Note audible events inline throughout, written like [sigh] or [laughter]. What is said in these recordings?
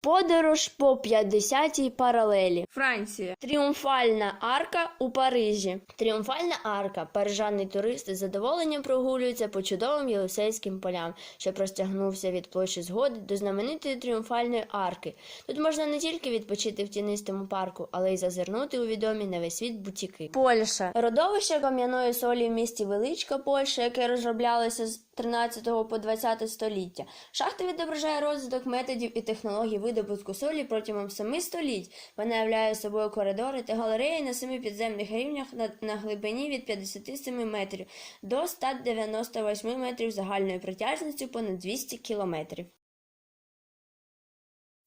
Подорож по 50-й паралелі. Франція. Тріумфальна арка у Парижі. Тріумфальна арка. Парижани туристи з задоволенням прогулюються по чудовим єлисейським полям, що простягнувся від площі згоди до знаменитої тріумфальної арки. Тут можна не тільки відпочити в тінистому парку, але й зазирнути у відомі на весь світ бутіки. Польща. Родовище кам'яної солі в місті Величка, Польща, яке розроблялося з 13 по 20 століття. Шахта відображає розвиток методів і технологій видобутку солі протягом семи століть. Вона являє собою коридори та галереї на семи підземних рівнях на, на глибині від 57 метрів до 198 метрів загальною протяжністю понад 200 кілометрів.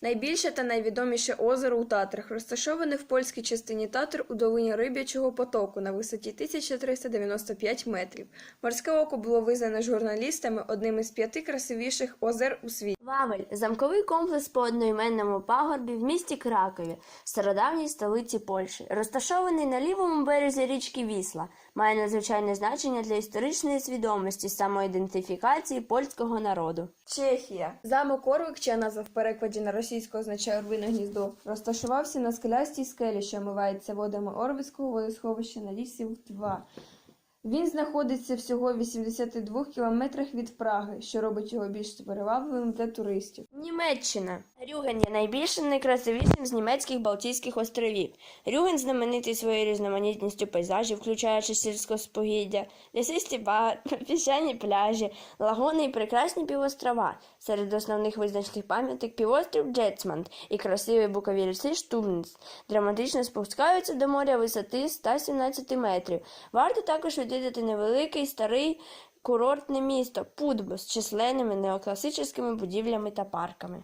Найбільше та найвідоміше озеро у Татрах, розташоване в польській частині Татр у долині Риб'ячого потоку на висоті 1395 метрів. Морське око було визнано журналістами одним із п'яти красивіших озер у світі. Вавель замковий комплекс по одноіменному пагорбі в місті Кракові, стародавній столиці Польщі, розташований на лівому березі річки Вісла, має надзвичайне значення для історичної свідомості самоідентифікації польського народу. Чехія. Замок Орвик, чия назва в перекладі на російську означає Орвине гніздо, розташувався на скелястій скелі, що омивається водами Орвицького водосховища на лісів 2. Він знаходиться всього в 82 кілометрах від Праги, що робить його більш привабливим для туристів. Німеччина. Рюген є найбільшим найкрасивішим з німецьких Балтійських островів. Рюген знаменитий своєю різноманітністю пейзажів, включаючи сільськоспогіддя, лісисті бар, [laughs] піщані пляжі, лагуни і прекрасні півострова. Серед основних визначних пам'яток півострів Джетсманд і красиві букові ліси Штумніц. Драматично спускаються до моря висоти 117 метрів. Варто також відвідати невеликий старий курортне місто Пудбо з численними неокласичними будівлями та парками.